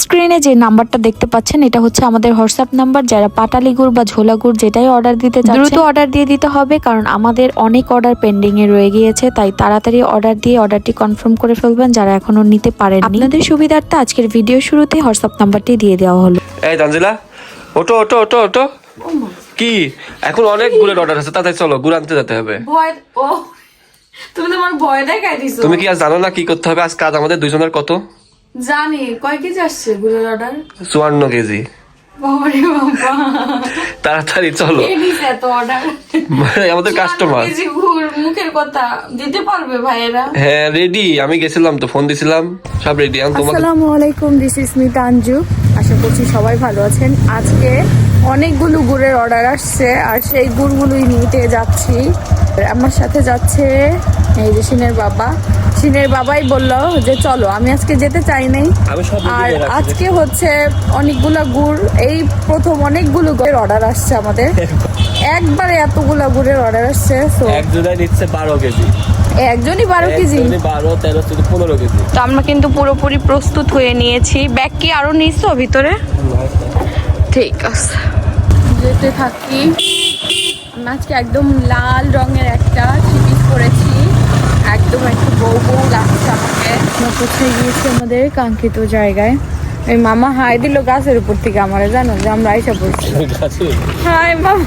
স্ক্রিনে যে নাম্বারটা দেখতে পাচ্ছেন এটা হচ্ছে আমাদের হোয়াটসঅ্যাপ নাম্বার। যারা পাটালি গুড় বা ঝোলা গুড় যেটাই অর্ডার দিতে চান দ্রুত অর্ডার দিয়ে দিতে হবে কারণ আমাদের অনেক অর্ডার পেন্ডিং এ রয়ে গিয়েছে তাই তাড়াতাড়ি অর্ডার দিয়ে অর্ডারটি কনফার্ম করে ফেলবেন যারা এখনও নিতে পারেন আপনাদের সুবিধার্থে আজকের ভিডিও শুরুতে হোয়াটসঅ্যাপ নাম্বারটি দিয়ে দেওয়া হলো। এই তানজিলা ওটো ওটো ওটো ওটো কি? এখন অনেক গুড়ের অর্ডার আছে তাতে চলো গুড় আনতে যেতে হবে। ভয় ও তুমি তো আমার ভয় দেখাই দিছো। তুমি কি আজ জানো না কি করতে হবে? আজ কাজ আমাদের দুজনের কত? জানি কয় কেজি আসছে গুলোর অর্ডার চুয়ান্ন কেজি। বাবারে বাবা। তাড়াতাড়ি চলো। এত অর্ডার মানে আমাদের কাস্টমার মুখের কথা। দিতে পারবে ভাইয়েরা? হ্যাঁ রেডি আমি গেছিলাম তো ফোন দিছিলাম। সব রেডি আমি তোমাকে আসসালামু আলাইকুম দিস ইজ মিতা আঞ্জু আশা করছি সবাই ভালো আছেন। আজকে অনেকগুলো গুড়ের অর্ডার আসছে আর সেই গুড়গুলোই নিতে যাচ্ছি। আমার সাথে যাচ্ছে এই যে সিনের বাবা। সিনের বাবাই বলল যে চলো আমি আজকে যেতে চাই নাই। আর আজকে হচ্ছে অনেকগুলো গুড় এই প্রথম অনেকগুলো গুড়ের অর্ডার আসছে আমাদের। একবারে এতগুলো গুড়ের অর্ডার আসছে নিচ্ছে বারো কেজি। একজনই বারো কেজি? বারো তেরো চোদ্দ পনেরো কেজি। তো আমরা কিন্তু পুরোপুরি প্রস্তুত হয়ে নিয়েছি। ব্যাগ কি আরও নিছো ভিতরে? ঠিক আছে। যেতে থাকি। আজকে একদম লাল রঙের একটা টিপিস পরেছি একদম একটু বউ বউ লাগছে আমাকে। পৌঁছে গিয়েছি আমাদের কাঙ্ক্ষিত জায়গায়। ওই মামা হাই দিল গাছের উপর থেকে আমার জানো? যে আমরা আইসা পড়ছি। হাই মামা।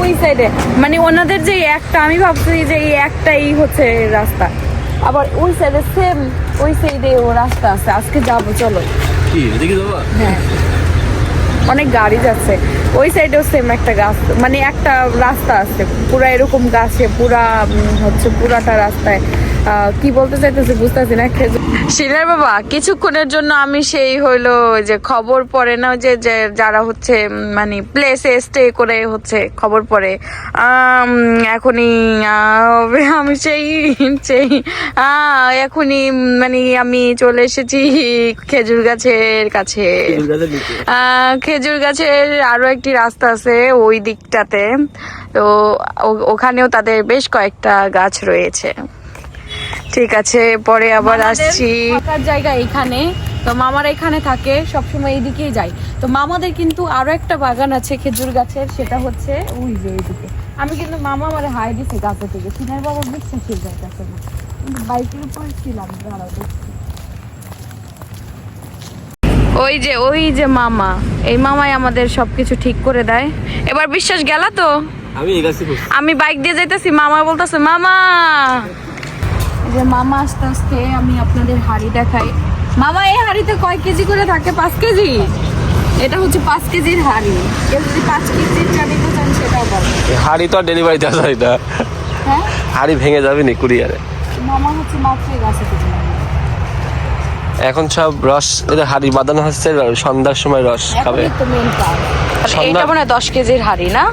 ওই সাইডে মানে ওনাদের যে একটা আমি ভাবছি যে এই একটাই হচ্ছে রাস্তা। আবার ওই সাইডে সেম ওই সাইডে ও রাস্তা আছে। আজকে যাব চলো। কি এদিকে যাব? হ্যাঁ। অনেক গাড়ি যাচ্ছে। ওই সাইডেও সেম একটা গাছ মানে একটা রাস্তা আছে। পুরা এরকম গাছে, পুরা হচ্ছে পুরাটা রাস্তায়। কি বলতে চাইতেছি বুঝতেছি না শিলার বাবা কিছুক্ষণের জন্য আমি সেই হইল ওই যে খবর পড়ে না ওই যে যে যারা হচ্ছে মানে প্লেসে স্টে করে হচ্ছে খবর পড়ে এখনই আমি সেই সেই আহ, এখনই মানে আমি চলে এসেছি খেজুর গাছের কাছে। খেজুর গাছের আরও একটি রাস্তা আছে ওই দিকটাতে। তো ও- ওখানেও তাদের বেশ কয়েকটা গাছ রয়েছে। ঠিক আছে পরে আবার আসছি। থাকার জায়গা এখানে তো মামারা এখানে থাকে সবসময় এইদিকেই যায়। তো মামাদের কিন্তু আরও একটা বাগান আছে খেজুর গাছের সেটা হচ্ছে ওই যে এইদিকে। আমি কিন্তু মামা আমার হাই দিছে গাছে থেকে। সিনার বাবা বিশ্বাসের যাইতেছে না। কিন্তু বাইকের উপর ছিলাম দাঁড়াও দেখছি। ওই যে ওই যে মামা। এই মামাই আমাদের সবকিছু ঠিক করে দেয়। এবার বিশ্বাস গেল তো? আমি এই গাছে বসছি। আমি বাইক দিয়ে যাইতেছি মামা বলতেছে মামা! যে মামা আস্তে আস্তে আমি আপনাদের হাড়ি দেখাই। মামা এই হাড়িতে কয় কেজি করে থাকে? পাঁচ কেজি? এটা হচ্ছে পাঁচ কেজির হাড়ি। কেউ যদি পাঁচ কেজির চা নিতে চান সেটাও পাবেন হাড়ি তো ডেলিভারি দেওয়া যায় না। হ্যাঁ? হাড়ি ভেঙে যাবে নি কুরিয়ারে। মামা হচ্ছে মাত্রই গাছে এখন সব রস এদের হাড়ি বাঁধানো হচ্ছে সন্ধ্যার সময় রস খাবে। সন্ধ্যা- মনে দশ কেজির হাড়ি না?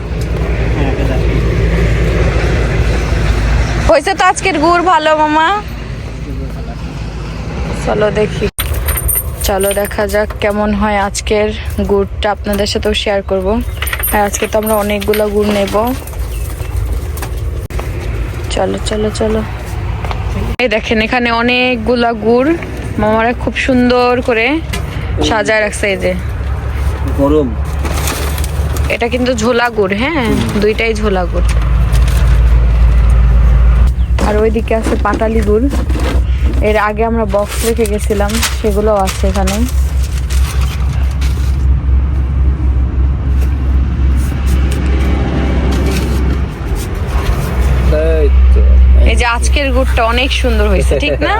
হয়েছে তো আজকের গুড় ভালো মামা? চলো দেখি। চলো দেখা যাক কেমন হয় আজকের গুড়টা। আপনাদের সাথেও শেয়ার করব। আর আজকে তো আমরা অনেকগুলো গুড় নেব। চলো চলো চলো। এই দেখেন এখানে অনেকগুলা গুড়। মামারা খুব সুন্দর করে সাজায় রাখছে এই যে। গরম। এটা কিন্তু ঝোলা গুড় হ্যাঁ? দুইটাই ঝোলা গুড়। আর ওইদিকে আছে পাটালি গুড়। এর আগে আমরা বক্স রেখে গেছিলাম সেগুলো আছে এখানে। এই যে আজকের গুড়টা অনেক সুন্দর হয়েছে ঠিক না?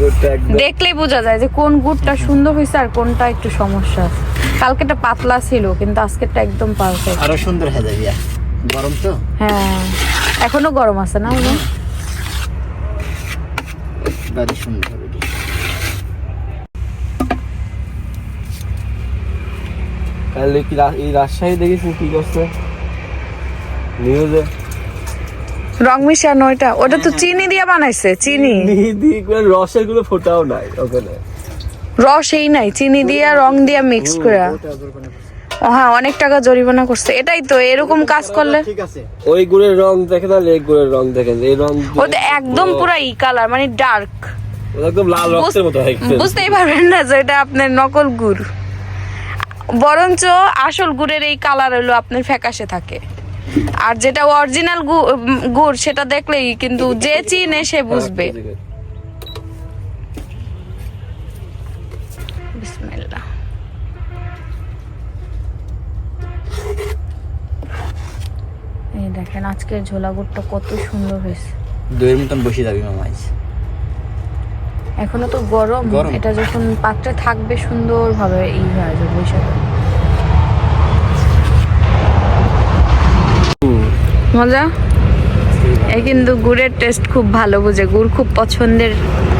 দেখলেই বোঝা যায় যে কোন গুড়টা সুন্দর হয়েছে আর কোনটা একটু সমস্যা। আছে কালকেটা পাতলা ছিল কিন্তু আজকেরটা একদম পারফেক্ট আরও সুন্দর হয়ে যাবে গরম তো? হ্যাঁ। এখনও গরম আছে না বাড়ি সুন্দর হবে এটি। কি এই রাজশাহী দেখেছেন কি করছে? নিউজে রং মিশানো ওইটা ওটা তো চিনি দিয়ে বানাইছে চিনি। রসেরগুলো ফোটাও নাই ওখানে। রস এই নাই চিনি দিয়ে রং দিয়ে মিক্স করে। হ্যাঁ অনেক টাকা জরিমানা করছে। এটাই তো এরকম কাজ করলে ঠিক আছে। ওই গুড়ের রং দেখে না এই গুড়ের রং দেখে এই রং ও তো একদম পুরো ই কালার মানে ডার্ক একদম লাল রক্তের মতো হয়ে বুঝতেই পারবেন না যে এটা আপনার নকল গুড়। বরঞ্চ আসল গুড়ের এই কালার হলো আপনার ফ্যাকাশে থাকে। আর যেটা অরিজিনাল গুড় সেটা দেখলেই কিন্তু যে চিনে সে বুঝবে বিসমিল্লাহ এই দেখেন আজকের ঝোলা গুড়টা কত সুন্দর হয়েছে। দইয়ের মতন বসে যাবি মামা এখনও তো গরম। এটা যখন পাত্রে থাকবে সুন্দর ভাবে ই হয়ে যাবে বৈশাখ। মজা? এই কিন্তু গুড়ের টেস্ট খুব ভালো বুঝে গুড় খুব পছন্দের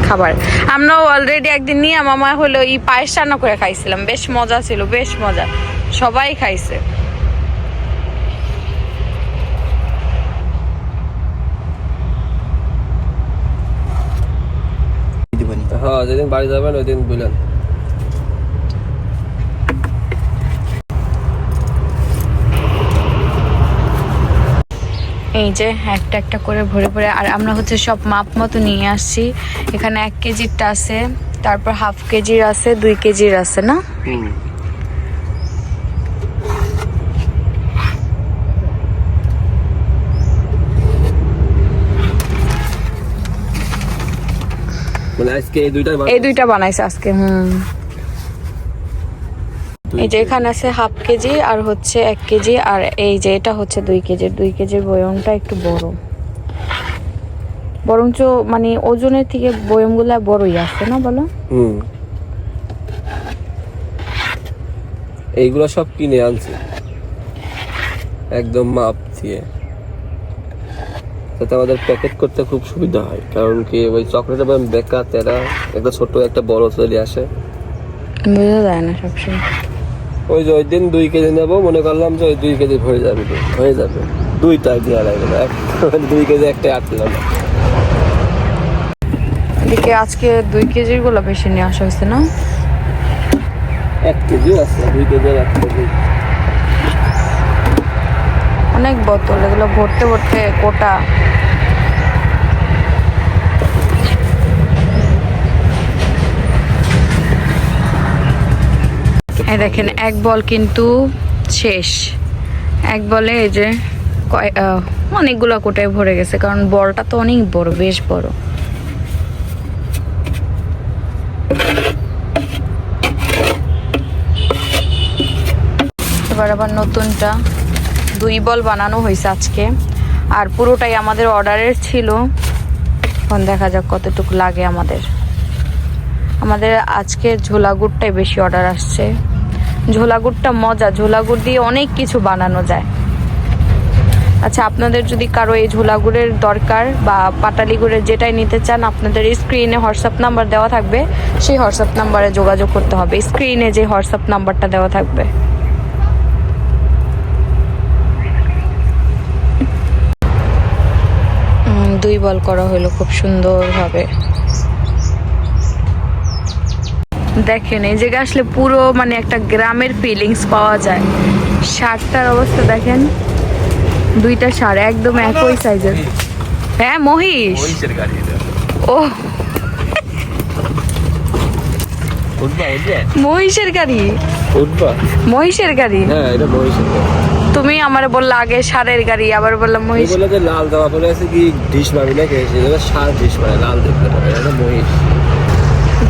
খাবার। আমরাও অলরেডি একদিন নিয়ে মামা হলো এই পায়েস রান্না করে খাইছিলাম বেশ মজা ছিল বেশ মজা। সবাই খাইছে দিবনি হ্যাঁ যেদিন বাড়ি যাবেন ওই দিন বুঝলেন। এই যে একটা একটা করে ভরে ভরে আর আমরা হচ্ছে সব মাপ মতো নিয়ে আসছি। এখানে এক কেজিরটা আছে তারপর হাফ কেজির আছে দুই কেজির আছে না? মানে আজকে এই দুইটাই এই দুইটা বানাইছে আজকে হুম। এই যে এখানে আছে হাফ কেজি আর হচ্ছে এক কেজি আর এই যে এটা হচ্ছে দুই কেজির দুই কেজির বয়মটা একটু বড়। বরঞ্চ মানে ওজনের থেকে বয়মগুলা বড়ই আছে না বলো? হুম। এইগুলো সব কিনে আনছি। একদম মাপ দিয়ে। যাতে আমাদের প্যাকেট করতে খুব সুবিধা হয়। কারণ কি ওই চকলেটের বা বেকা তেরা একটা ছোট একটা বড় চলে আসে। বোঝা যায় না সবসময়। ওই যে ওই দিন দুই কেজি নেব মনে করলাম যে ওই দুই কেজি হয়ে যাবে হয়ে যাবে। দুইটা দেওয়া লাগবে না দুই কেজি একটা আটলাম। না এদিকে আজকে দুই কেজিরগুলো বেশি নিয়ে আসা হয়েছে না? এক কেজিও আছে দুই কেজি এক কেজি। অনেক বোতল এগুলো ভরতে ভরতে কোটা। এই দেখেন, এক বল কিন্তু শেষ। এক বলে এই যে অনেকগুলো কোটায় ভরে গেছে, কারণ বলটা তো অনেক বড়, বেশ বড়। এবার আবার নতুনটা। দুই বল বানানো হয়েছে আজকে, আর পুরোটাই আমাদের অর্ডারের ছিল। এখন দেখা যাক কতটুকু লাগে আমাদের। আমাদের আজকে ঝোলা গুড়টাই বেশি অর্ডার আসছে। ঝোলা গুড়টা মজা। ঝোলা গুড় দিয়ে অনেক কিছু বানানো যায়। আচ্ছা আপনাদের যদি কারও এই ঝোলা গুড়ের দরকার বা পাটালি গুড়ের যেটাই নিতে চান, আপনাদের স্ক্রিনে হোয়াটসঅ্যাপ নাম্বার দেওয়া থাকবে। সেই হোয়াটসঅ্যাপ নাম্বারে যোগাযোগ করতে হবে। স্ক্রিনে যে হোয়াটসঅ্যাপ নাম্বারটা দেওয়া থাকবে। দুই বল করা হলো খুব সুন্দরভাবে। দেখেন এই জায়গায় আসলে পুরো মানে একটা গ্রামের ফিলিংস পাওয়া যায়। শার্টটার অবস্থা দেখেন দুইটা শার্ট একদম একই সাইজের হ্যাঁ মহিষ! ও মহিষের গাড়ি? মহিষের গাড়ি? হ্যাঁ মহিষের গাড়ি। তুমি আমার বললা আগে ষাঁড়ের গাড়ি আবার বললাম মহিষ। লাল জামা পরে আছে কি ঢিস মারবি না সার ঢিস মারে লাল দেখতে পাবে মহিষ।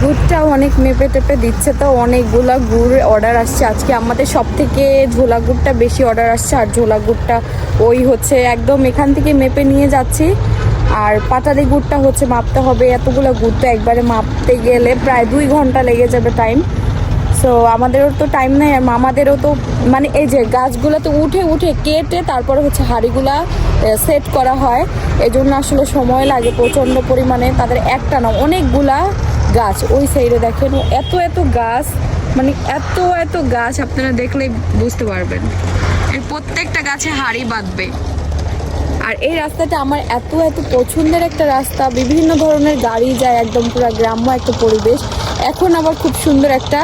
গুড়টাও অনেক মেপে টেপে দিচ্ছে, তো অনেকগুলো গুড় অর্ডার আসছে। আজকে আমাদের সব থেকে ঝোলা গুড়টা বেশি অর্ডার আসছে, আর ঝোলা গুড়টা ওই হচ্ছে একদম এখান থেকে মেপে নিয়ে যাচ্ছি। আর পাটালি গুড়টা হচ্ছে মাপতে হবে, এতগুলো গুড় তো একবারে মাপতে গেলে প্রায় দুই ঘণ্টা লেগে যাবে টাইম সো আমাদেরও তো টাইম নেই, আর মামাদেরও তো মানে এই যে গাছগুলো তো উঠে উঠে কেটে তারপরে হচ্ছে হাঁড়িগুলা সেট করা হয়। এই জন্য আসলে সময় লাগে প্রচণ্ড পরিমাণে, তাদের একটা না, অনেকগুলা গাছ, ওই সাইডে দেখেন, এত এত গাছ মানে এত এত গাছ আপনারা দেখলে বুঝতে পারবেন। এর প্রত্যেকটা গাছে হাঁড়ি বাঁধবে। আর এই রাস্তাটা আমার এত এত পছন্দের একটা রাস্তা। বিভিন্ন ধরনের গাড়ি যায় একদম পুরো গ্রাম্য একটা পরিবেশ। এখন আবার খুব সুন্দর একটা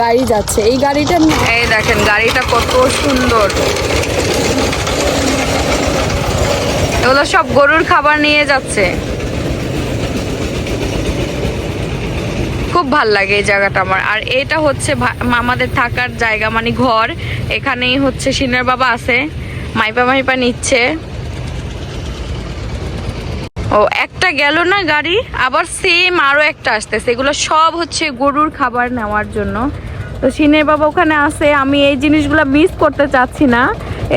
গাড়ি যাচ্ছে। এই গাড়িটা এই দেখেন, গাড়িটা কত সুন্দর। এগুলো সব গরুর খাবার নিয়ে যাচ্ছে। খুব ভালো লাগে এই জায়গাটা আমার। আর এটা হচ্ছে আমাদের থাকার জায়গা মানে ঘর। এখানেই হচ্ছে সিনের বাবা আছে, মাইপা মাইপা নিচ্ছে। ও, একটা গেল না গাড়ি? আবার সেম আরও একটা আসতেছে। এগুলো সব হচ্ছে গরুর খাবার নেওয়ার জন্য। তো সিনের বাবা ওখানে আছে, আমি এই জিনিসগুলো মিস করতে চাচ্ছি না।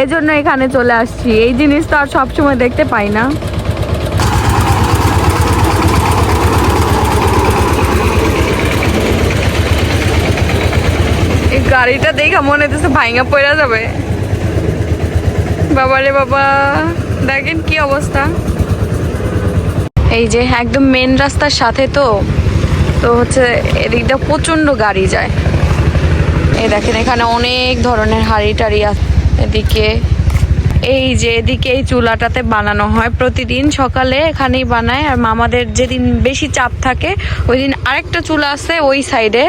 এজন্য এখানে চলে আসছি। এই জিনিস তো আর সবসময় দেখতে পাই না এই গাড়িটা দেখা, মনে হচ্ছে ভাইঙ্গা পড়া যাবে। বাবা রে বাবা, দেখেন কি অবস্থা। এই যে একদম মেন রাস্তার সাথে তো তো হচ্ছে এদিকটা প্রচণ্ড গাড়ি যায়। এ দেখেন এখানে অনেক ধরনের হাড়ি টাড়ি এদিকে এই যে এদিকে এই চুলাটাতে বানানো হয়। প্রতিদিন সকালে এখানেই বানায়। আর মামাদের যেদিন বেশি চাপ থাকে ওই দিন আরেকটা চুলা আছে ওই সাইডে।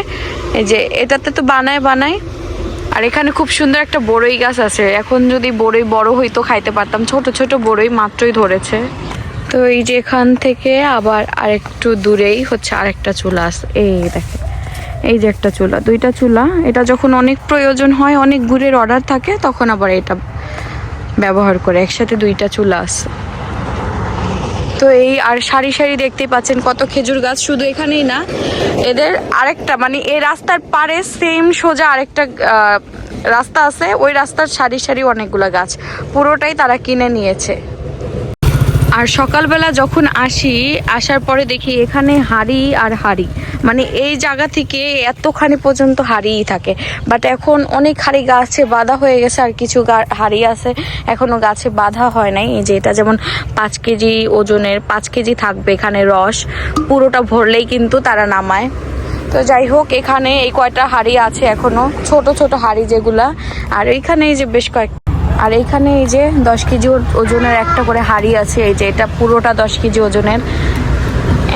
এই যে এটাতে তো বানায় বানায়। আর এখানে খুব সুন্দর একটা বড়ই গাছ আছে। এখন যদি বড়ই বড় হইতো খাইতে পারতাম। ছোট ছোট বড়ই মাত্রই ধরেছে। তো এই যে এখান থেকে আবার আরেকটু দূরেই হচ্ছে আরেকটা চুলা আছে। এই দেখে এই যে একটা চুলা, দুইটা চুলা। এটা যখন অনেক প্রয়োজন হয়, অনেক গুড়ের অর্ডার থাকে, তখন আবার এটা ব্যবহার করে, একসাথে দুইটা চুলা আছে। তো এই আর সারি সারি দেখতেই পাচ্ছেন কত খেজুর গাছ, শুধু এখানেই না, এদের আরেকটা মানে এই রাস্তার পারে সেম সোজা আরেকটা রাস্তা আছে, ওই রাস্তার সারি সারি অনেকগুলো গাছ, পুরোটাই তারা কিনে নিয়েছে। আর সকালবেলা যখন আসি, আসার পরে দেখি এখানে হাড়ি আর হাড়ি। মানে এই জায়গা থেকে এতখানি পর্যন্ত হাড়িই থাকে। বাট এখন অনেক হাড়ি গাছে বাঁধা হয়ে গেছে, আর কিছু হাড়ি আছে এখনও গাছে বাঁধা হয় নাই। এই যে এটা যেমন পাঁচ কেজি ওজনের, পাঁচ কেজি থাকবে এখানে রস। পুরোটা ভরলেই কিন্তু তারা নামায়। তো যাই হোক, এখানে এই কয়টা হাড়ি আছে এখনও, ছোট ছোট হাড়ি যেগুলা। আর এইখানে এই যে বেশ কয়েক আর এইখানে এই যে দশ কেজি ওজনের একটা করে হাড়ি আছে, এই যে এটা পুরোটা দশ কেজি ওজনের।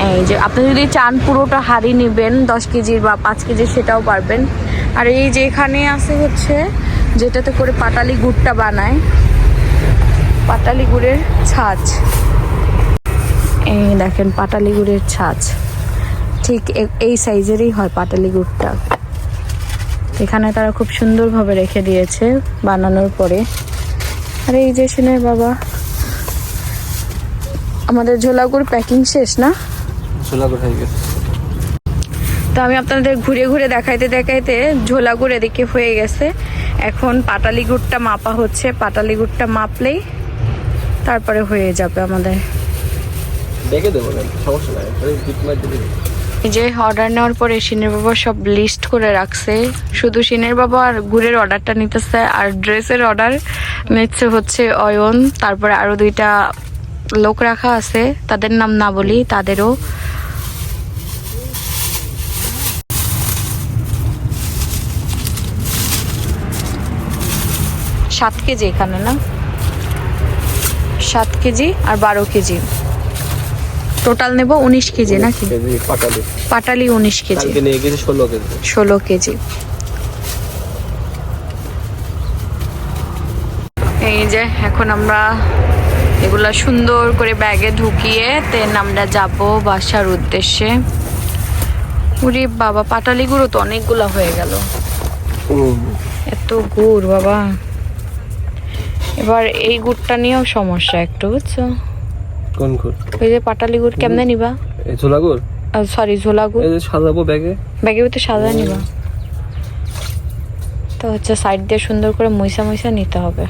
এই যে আপনি যদি চান পুরোটা হাড়ি নেবেন, দশ কেজির বা পাঁচ কেজির সেটাও পারবেন। আর এই যে এখানে আছে হচ্ছে যেটাতে করে পাটালি গুড়টা বানায়, পাটালি গুড়ের ছাঁচ। এই দেখেন পাটালি গুড়ের ছাঁচ। ঠিক এই সাইজেরই হয় পাটালি গুড়টা। এখানে তারা খুব সুন্দরভাবে রেখে দিয়েছে বানানোর পরে। আর এই যে সিনের বাবা। আমাদের ঝোলাগুড় প্যাকিং শেষ না? ছোলা কোথায় গেছে। তো আমি আপনাদের ঘুরে ঘুরে দেখাইতে দেখাইতে ঝোলাগুড় এদিকে হয়ে গেছে। এখন পাটালি গুড়টা মাপা হচ্ছে পাটালি গুড়টা মাপলেই তারপরে হয়ে যাবে আমাদের। দেখে দেবো সমস্যা নাই যে অর্ডার নেওয়ার পরে সিনের বাবা সব লিস্ট করে রাখছে। শুধু সিনের বাবা আর ঘুরের অর্ডারটা নিতেছে আর ড্রেসের অর্ডার নিচ্ছে হচ্ছে অয়ন তারপরে আরও দুইটা লোক রাখা আছে তাদের নাম না বলি তাদেরও। সাত কেজি এখানে না? সাত কেজি আর বারো কেজি। টোটাল নেব উনিশ কেজি নাকি? পাটালি। উনিশ কেজি। ষোলো কেজি ষোলো কেজি এই যে এখন আমরা এগুলা সুন্দর করে ব্যাগে ঢুকিয়ে তেন আমরা যাব বাসার উদ্দেশ্যে। উরি বাবা পাটালি গুঁড়ো তো অনেকগুলা হয়ে গেল। এত গুড় বাবা। এবার এই গুড়টা নিয়েও সমস্যা একটু বুঝছ? কোন খুর ওই যে পাটালি গুড় কেমনে নিবা? এই ছোলা গুড়? সরি ঝোলা গুড়। এই যে সাজাবো ব্যাগে। ব্যাগের ভিতরে সাদা নিবা। তো হচ্ছে সাইড দিয়ে সুন্দর করে মইসা মইসা নিতে হবে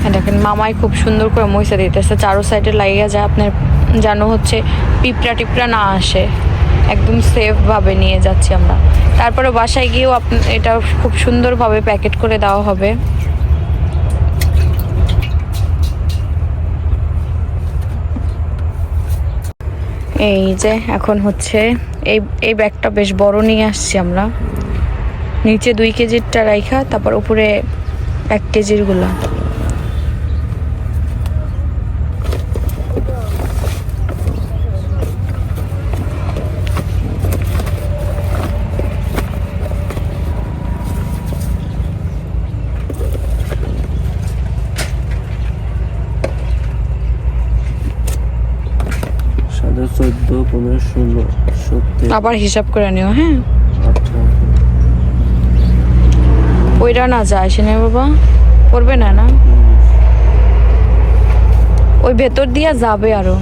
হ্যাঁ দেখেন মামাই খুব সুন্দর করে মইসা দিতেছে। চারো সাইডে লাগিয়ে যায় আপনার যেন হচ্ছে পিঁপড়া টিপড়া না আসে। একদম সেফভাবে নিয়ে যাচ্ছি আমরা। তারপরে বাসায় গিয়েও আপনি এটা খুব সুন্দরভাবে প্যাকেট করে দেওয়া হবে। এই যে এখন হচ্ছে এই এই ব্যাগটা বেশ বড় নিয়ে আসছি আমরা। নিচে দুই কেজিরটা রাইখা, তারপর উপরে এক কেজিরগুলা সাদা পনেরো ষোলো সত্যি আবার হিসাব করে নিও হ্যাঁ? ওইটা না যায় সিনে বাবা। করবে না না? ওই ভেতর দিয়া যাবে আরও।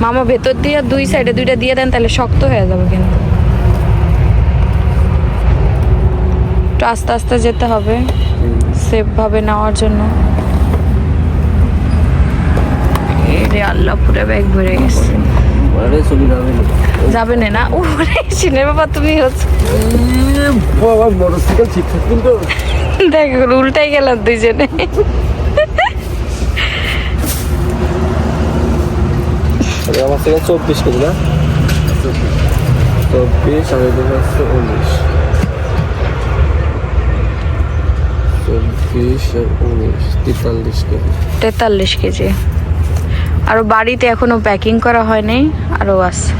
মামা ভেতর দিয়ে দুই সাইডে দুইটা দিয়ে দেন তাহলে শক্ত হয়ে যাবে কিন্তু। একটু আস্তে আস্তে যেতে হবে। সেফ ভাবে নেওয়ার জন্য। এই রে আল্লাহ পুরো ব্যাগ ভরে গেছে। যাবে। না না ওরে সিনের বাবা তুমি হচ্ছে দেখ উল্টাই গেলাম দুইজনে। আরে আমার থেকে চব্বিশ কেজি না? চব্বিশ হচ্ছে উনিশ। চব্বিশ আর উনিশ তেতাল্লিশ কেজি। তেতাল্লিশ কেজি। আর বাড়িতে এখনও প্যাকিং করা হয়নি আরও আছে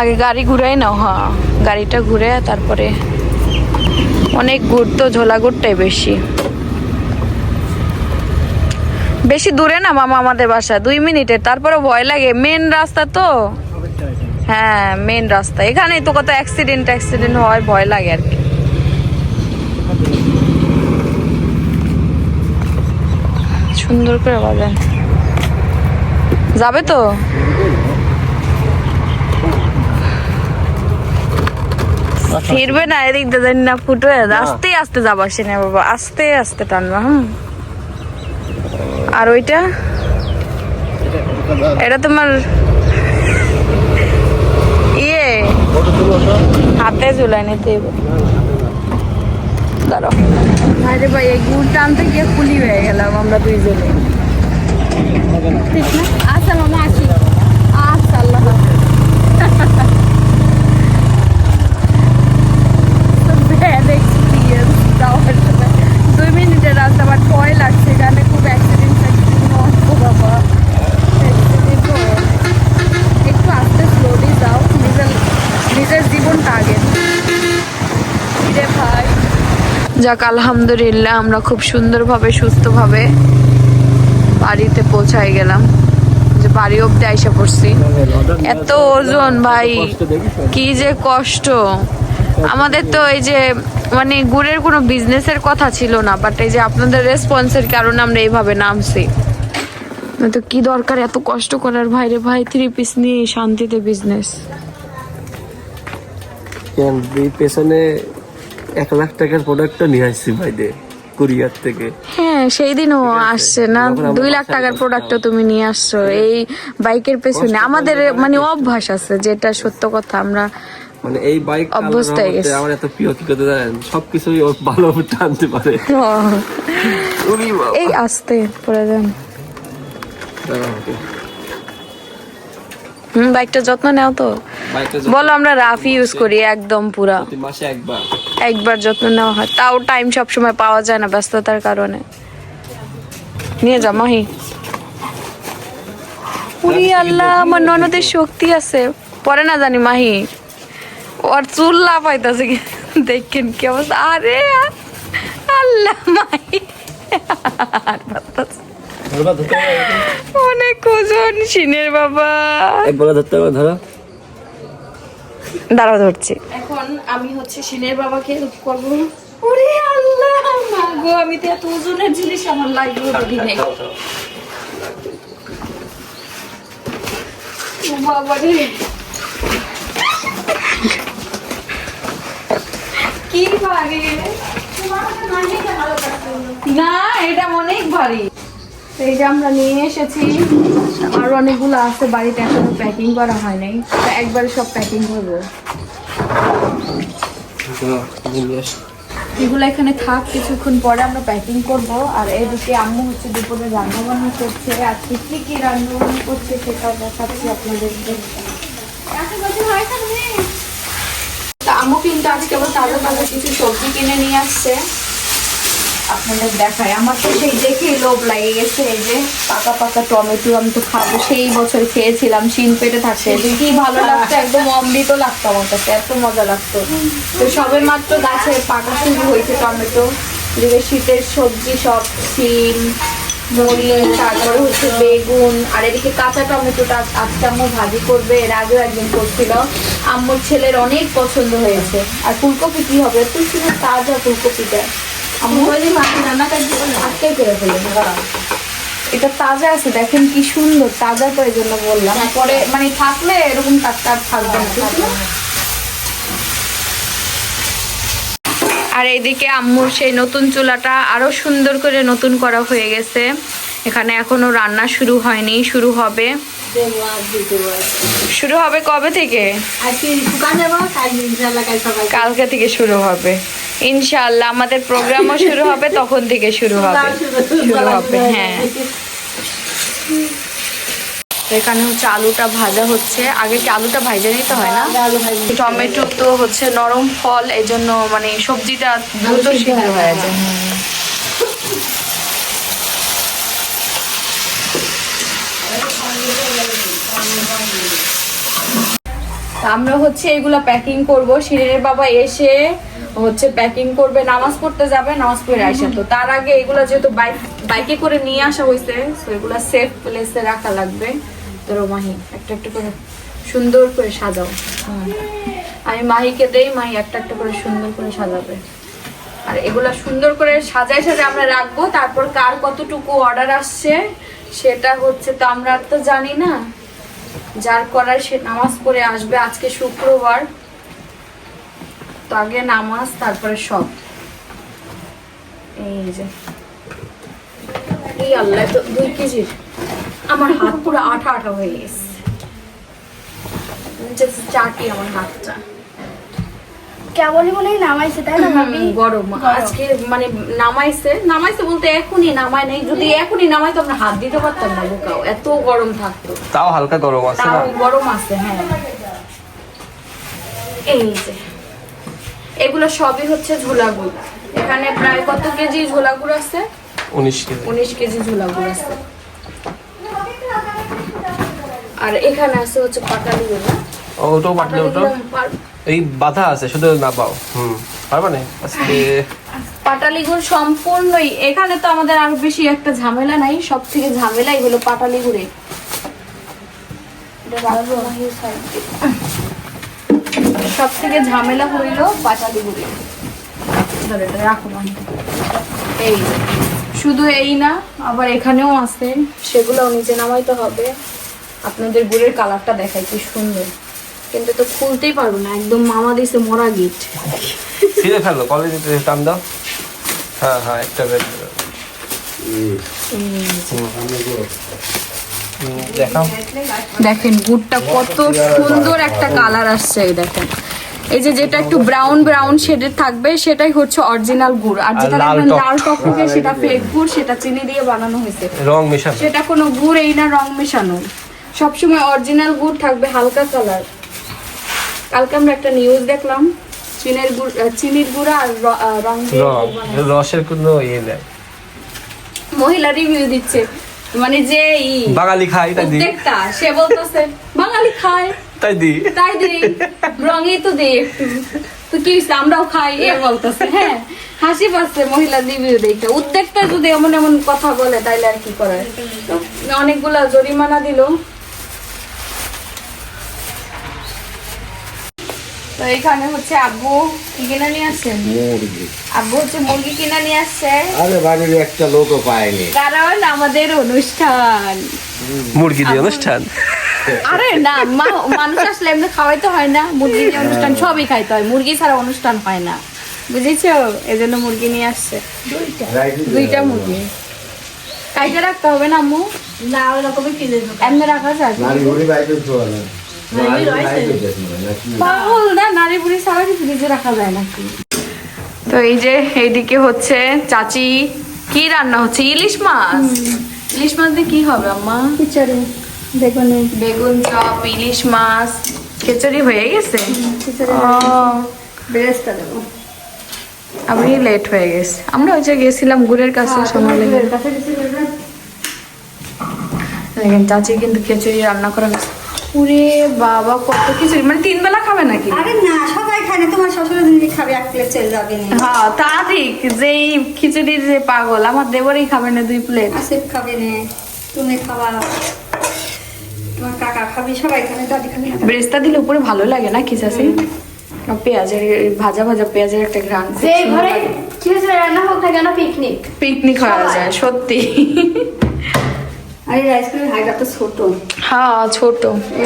আগে গাড়ি ঘুরাই নাও হ্যাঁ গাড়িটা ঘুরে তারপরে। অনেক গুড় তো, ঝোলা গুড়টাই বেশি। বেশি দূরে না মামা আমাদের বাসা, দুই মিনিটের তারপরে ভয় লাগে। মেন রাস্তা তো। হ্যাঁ মেন রাস্তা। এখানেই তো কত অ্যাক্সিডেন্ট অ্যাক্সিডেন্ট হয় ভয় লাগে আর কি। সুন্দর করে বাজান। যাবে তো? ফিরবে না এদিক দিয়ে জানি না ফুটো। আস্তে আস্তে যাবা সিনে বাবা। আস্তে আস্তে টানবা হুম। আর ওইটা? এটা তোমার ইয়ে হাতে ঝুলাই নিতে। দাঁড়াও। আরে ভাই এই গুড় টানতে গিয়ে কুলি হয়ে গেলাম আমরা দুইজনে। ঠিক না আচ্ছা মামা আসি আচ্ছা আল্লাহ ব্যাড এক্সপিরিয়েন্স যাওয়ার সময় দুই মিনিটের রাস্তা আমার ভয় লাগছে এখানে খুব অ্যাক্সিডেন্ট ফ্যাক্সিডেন্ট ও বাবা accident ও অনেক। একটু আস্তে স্লোলি যাও নিজের নিজের জীবনটা আগে রে ভাই যাক, আলহামদুলিল্লাহ, আমরা খুব সুন্দরভাবে, সুস্থভাবে বাড়িতে পৌঁছাই গেলাম। যে বাড়ি অব্দি আইসা পড়ছি। এত ওজন, ভাই, কি যে কষ্ট। আমাদের তো এই যে মানে গুড়ের কোনো বিজনেসের কথা ছিল না বাট এই যে আপনাদের রেসপন্সের কারণে আমরা এইভাবে নামছি। তো কি দরকার এত কষ্ট করার, ভাই রে ভাই? থ্রি পিস নিয়ে শান্তিতে বিজনেস পেছনে এক লাখ টাকার প্রোডাক্টটা নিয়ে আসছি বাইরে কুরিয়ার থেকে। হ্যাঁ সেই দিনও আসছে না দুই লাখ টাকার প্রোডাক্টও তুমি নিয়ে আসছো। এই বাইকের পেছনে আমাদের মানে অভ্যাস আছে যেটা সত্য কথা আমরা মানে এই বাইক অভ্যস্ত হয়ে গেছে। আমার এত প্রিয় কি করতে জানেন? সবকিছুই ও ভালো টানতে পারে। এই আসতে পরে যান। হুম বাইকটা যত্ন নাও তো। বলো আমরা রাফ ইউজ করি একদম পুরা। মাসে একবার। একবার যত্ন নেওয়া হয়। তাও টাইম সব সময় পাওয়া যায় না ব্যস্ততার কারণে। নিয়ে যা মাহি। উনি আল্লাহ আমার ননদের শক্তি আছে। পরে না জানি মাহি। ওর চুল লাফাইতেছে কি? দেখেন কি অবস্থা। আরে আল্লাহ মাহি। আর অনেক ওজন সিনের বাবা। ধরো। দাঁড়া ধরছি। এখন আমি হচ্ছে সিনের বাবাকে ওরে আল্লাহ, মা গো, আমি তো এত ওজনের জিনিস আমার লাগবে রে। কি ভারী। না, এটা অনেক ভারী। তো যে আমরা নিয়ে এসেছি, আর অনেকগুলো আছে, বাড়িতে এখনও প্যাকিং করা হয় নাই। তো একবারে সব প্যাকিং করব। এগুলো এখানে থাক, কিছুক্ষণ পরে আমরা প্যাকিং করব। আর এদিকে আম্মু হচ্ছে দুপুরে রান্না বান্না করছে। আর কি কি কি রান্না বান্না করছে সেটাও দেখাচ্ছি আপনাদেরকে। তা আম্মু কিন্তু আজকে আবার তাজা তাজা কিছু সবজি কিনে নিয়ে আসছে। আপনাদের দেখাই আমার তো সেই দেখেই লোভ লাগে গেছে এই যে পাকা পাকা টমেটো আমি তো খাব। সেই বছর খেয়েছিলাম শিন পেটে থাকতে। কি ভালো লাগতো একদম অমৃত লাগতো আমার কাছে এত মজা লাগতো। তো সবে মাত্র গাছে পাকা শুরু হয়েছে টমেটো। এদিকে শীতের সবজি সব সিম মরিচ তারপরে হচ্ছে বেগুন আর এদিকে কাঁচা টমেটোটা আজকে আম্মু ভাজি করবে এর আগেও একদিন করছিল। আম্মুর ছেলের অনেক পছন্দ হয়েছে। আর ফুলকপি কি হবে? তুই ছিল তাজা ফুলকপিটা। এটা তাজা আছে দেখেন কি সুন্দর তাজা তো এই জন্য বললাম পরে মানে থাকলে এরকম টাটকা থাকবে না। আর এইদিকে আম্মুর সেই নতুন চুলাটা আরও সুন্দর করে নতুন করা হয়ে গেছে। এখানে এখনও রান্না শুরু হয়নি শুরু হবে। শুরু হবে কবে থেকে? কালকে থেকে শুরু হবে। ইনশাল্লাহ আমাদের প্রোগ্রামও শুরু হবে তখন থেকে শুরু হবে। শুরু হবে। হ্যাঁ। এখানে হচ্ছে আলুটা ভাজা হচ্ছে। আগে কি আলুটা ভাজা নিতে হয় না? টমেটো তো হচ্ছে নরম ফল এই জন্য মানে সবজিটা দ্রুত সিদ্ধ হয়ে যায়। আমরা হচ্ছে এগুলা প্যাকিং করব। শিরিনের বাবা এসে হচ্ছে প্যাকিং করবে। নামাজ পড়তে যাবে, নামাজ পড়ে আসে তো তার আগে এগুলা যেহেতু বাইক বাইকে করে নিয়ে আসা হয়েছে তো এগুলা সেফ প্লেসে রাখা লাগবে। তো মাহি একটা একটা করে সুন্দর করে সাজাও। হুম। আমি মাহিকে দেই, মাহি একটা একটা করে সুন্দর করে সাজাবে। আর এগুলা সুন্দর করে সাজায় সাজায় আমরা রাখব। তারপর কার কতটুকু অর্ডার আসছে, সেটা হচ্ছে তো আমরা তো জানি না। যার করার সে নামাজ পড়ে আসবে আজকে শুক্রবার। তো আগে নামাজ, তারপরে সব। এই যে। এই আল্লাহ, তো দুই কেজির। আমার হাত পুরো আঠা আঠা হয়ে গেছে। চাটি আমার হাতটা। কেবলই মনে হয় নামাইছে তাই না ভাবি? গরম আজকে মানে নামাইছে নামাইছে বলতে এখনই নামায় নাই যদি এখনই নামাই তো আমরা হাত দিতে পারতাম না বোকাও এত গরম থাকতো। তাও হালকা গরম আছে তাও গরম আছে হ্যাঁ। এই যে এগুলো সবই হচ্ছে ঝোলাগুড় এখানে প্রায় কত কেজি ঝোলাগুড় আছে? উনিশ কেজি। উনিশ কেজি ঝোলাগুড় আছে। আর এখানে আছে হচ্ছে পাটালি গুড় ও ওটাও পাটালি ওটা গুঁড়ো এই বাধা আছে শুধু না পাও হুম পারবা না আজকে পাটালি গুড় সম্পূর্ণই এখানে তো আমাদের আরও বেশি একটা ঝামেলা নাই সব থেকে ঝামেলাই হলো পাটালি গুড়ে সব থেকে ঝামেলা হইল পাটালি গুড়ে ধরো, এটা রাখো মাহি। এই। শুধু এই না আবার এখানেও আছে। সেগুলোও নিচে নামাইতে হবে। আপনাদের গুড়ের কালারটা দেখাই কি সুন্দর। কিন্তু তো খুলতেই পারব না একদম মামা দিছে মরা গিট ছিঁড়ে ফেলো কলেজে টান দাও। হ্যাঁ হ্যাঁ একটা বের করো। দেখেন গুড়টা কত সুন্দর একটা কালার আসছে এই দেখেন। এই যে যেটা একটু ব্রাউন ব্রাউন শেডের থাকবে সেটাই হচ্ছে অরিজিনাল গুড়। আর যেটা লাল দেখবেন টক। লাল টকটকে সেটা ফেক গুড় সেটা চিনি দিয়ে বানানো হয়েছে। রং মেশানো। সেটা কোনো গুড় এই না রং মেশানো। সবসময় অরিজিনাল গুড় থাকবে হালকা কালার কালকে আমরা একটা নিউজ দেখলাম চিনের গুড় চিনির গুঁড়া আর রং। রসের কোনো ইয়ে নেই। মহিলা রিভিউ দিচ্ছে মানে যে বাঙালি খাই তাই দি সে বলতেছে বাঙালি খায় তাই দি তাই দিই রঙই তো একটু। তো কি আমরাও খাই এ বলতেছে হ্যাঁ হাসি পাচ্ছে মহিলা রিভিউ দেখে। উদ্যোক্তা যদি এমন এমন কথা বলে তাইলে আর কি করে অনেকগুলা জরিমানা দিল। তো এখানে হচ্ছে আব্বু কি কিনে নিয়ে আসছেন আব্বু হচ্ছে মুরগি কিনে নিয়ে আসছে। আরে বাড়ির একটা লোকও পায়নি। কারণ আমাদের অনুষ্ঠান। মুরগি দিয়ে অনুষ্ঠান? আরে না মানুষ আসলে এমনি খাওয়াইতে হয় না মুরগি দিয়ে অনুষ্ঠান সবই খাইতে হয় মুরগি ছাড়া অনুষ্ঠান হয় না। বুঝেছ? এজন্য মুরগি নিয়ে আসছে। দুইটা। মুরগি। কাইতে রাখতে হবে না আম্মু? না ওরকমই কিনে দেবো। এমনি রাখা যায়। তো না নারী ঘুরি বাইরে নাকি? পাগল না নারী বুড়ি ছাড়া কি ফ্রিজে রাখা যায় নাকি তো এই যে এইদিকে হচ্ছে চাচি কি রান্না হচ্ছে? ইলিশ মাছ? ইলিশ মাছ দিয়ে কি হবে আম্মা? খিচুড়ি দেখুন বেগুন চপ ইলিশ মাছ খিচুড়ি হয়ে গেছে? খিচুড়ি বেরেস্তা দেবো। আমি লেট হয়ে গেছি। আমরা ওই যে গেছিলাম গুড়ের কাছে সময় লেগে। দেখেন চাচি কিন্তু খিচুড়ি রান্না করা উরে বাবা কত খিচুড়ি মানে তিন বেলা খাবে নাকি? আরে না সবাই খায় না তোমার শ্বশুর দিদি খাবে এক প্লেট চলে যাবে না। হ্যাঁ তা ঠিক যেই খিচুড়ির যে পাগল আমার দেবরই খাবে না দুই প্লেট আসিফ খাবে না তুমি খাবা। তোমার কাকা খাবি সবাই খাবে দাদি খাবি। ব্রেস্তা দিলে উপরে ভালো লাগে না আর পেঁয়াজের ভাজা ভাজা পেঁয়াজের একটা ঘ্রাণ। সেই ঘরে খিচুড়ি রান্না হোক না কেন পিকনিক পিকনিক হয়ে যায় সত্যি। হ্যাঁ ছোট।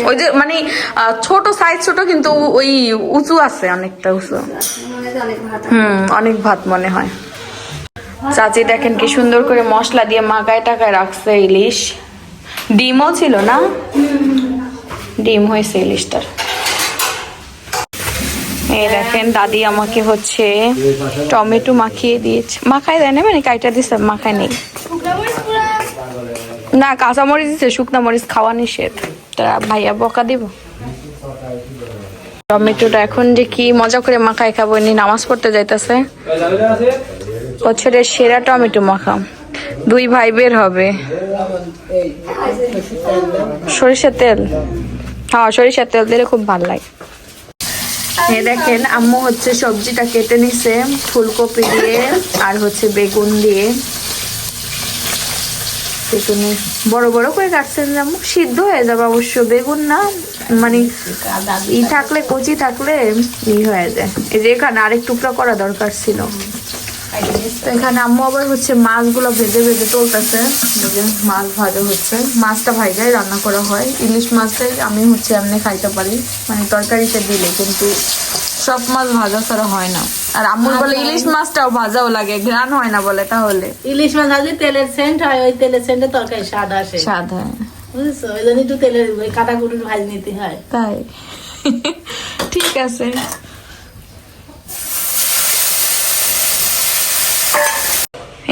ওই যে মানে ছোট সাইজ ছোট কিন্তু ওই উঁচু আছে অনেকটা উঁচু। হুম, অনেক ভাত মনে হয়। চাচি দেখেন কি সুন্দর করে মশলা দিয়ে মাকায় টাকায় রাখছে ইলিশ। ডিমও ছিল না? ডিম হয়েছে ইলিশটার। এই দেখেন, দাদি আমাকে হচ্ছে টমেটো মাখিয়ে দিয়েছে। মাখায় দেয় না মানে কাইটা দিছে, মাখায় নেই। না কাঁচামরিচ দিছে, শুকনা মরিচ খাওয়া নিষেধ। তা ভাইয়া বকা দিব। টমেটোটা এখন যে কি মজা করে মাখায় খাব নি নামাজ পড়তে যাইতেছে। বছরের সেরা টমেটো মাখা। দুই ভাই বের হবে। সরিষার তেল। হ্যাঁ সরিষার তেল দিলে খুব ভালো লাগে। এ দেখেন, আম্মু হচ্ছে সবজিটা কেটে নিছে, ফুলকপি দিয়ে আর হচ্ছে বেগুন দিয়ে। বেগুনে বড় বড় করে কাটছেন আম্মু সিদ্ধ হয়ে যাবে অবশ্য, বেগুন না মানে ই থাকলে, কচি থাকলে ই হয়ে যায়। এই যে এখানে আরেক টুকরা করা দরকার ছিল। এখানে আম্মু আবার হচ্ছে মাছগুলো ভেজে ভেজে তুলতেছে। মাছ ভাজা হচ্ছে। মাছটা ভাজাই রান্না করা হয়। ইলিশ মাছটাই আমি হচ্ছে এমনি খাইতে পারি। মানে তরকারিতে দিলে, কিন্তু সব মাছ ভাজা ছাড়া হয় না। আর আম্মুর বলে ইলিশ মাছটাও ভাজাও লাগে ঘ্রাণ হয় না বলে তাহলে। ইলিশ মাছ ভাজি তেলের সেন্ট হয় ওই তেলের সেন্টে তরকারি স্বাদ আসে। স্বাদ হয়। বুঝছ? ওই জন্য একটু তেলের কাটা কুটুর ভাজি নিতে হয়। তাই। ঠিক আছে।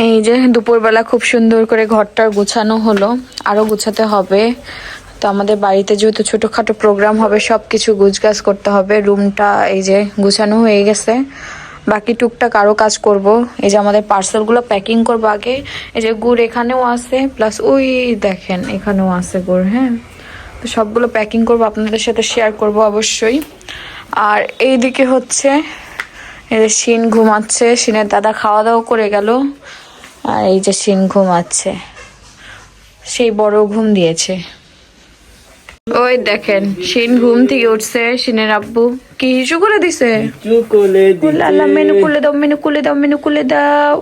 এই যে দুপুরবেলা খুব সুন্দর করে ঘরটা গোছানো হলো আরও গোছাতে হবে। তো আমাদের বাড়িতে যেহেতু ছোটোখাটো প্রোগ্রাম হবে সব কিছু গুছগাছ করতে হবে। রুমটা এই যে গোছানো হয়ে গেছে। বাকি টুকটাক আরও কাজ করব। এই যে আমাদের পার্সেলগুলো প্যাকিং করব আগে। এই যে গুড় এখানেও আছে প্লাস ওই দেখেন এখানেও আছে গুড় হ্যাঁ। তো সবগুলো প্যাকিং করব, আপনাদের সাথে শেয়ার করব অবশ্যই। আর এই দিকে হচ্ছে, এই যে শিন ঘুমাচ্ছে। শিনের দাদা খাওয়া দাওয়া করে গেল। আর এই যে শিন ঘুমাচ্ছে। সেই বড় ঘুম দিয়েছে। ওই দেখেন সিন ঘুম থেকে উঠছে সিনের আব্বু কি হিসু করে দিছে। মেনু কুলে দাও মেনু কুলে দাও মেনু কুলে দাও।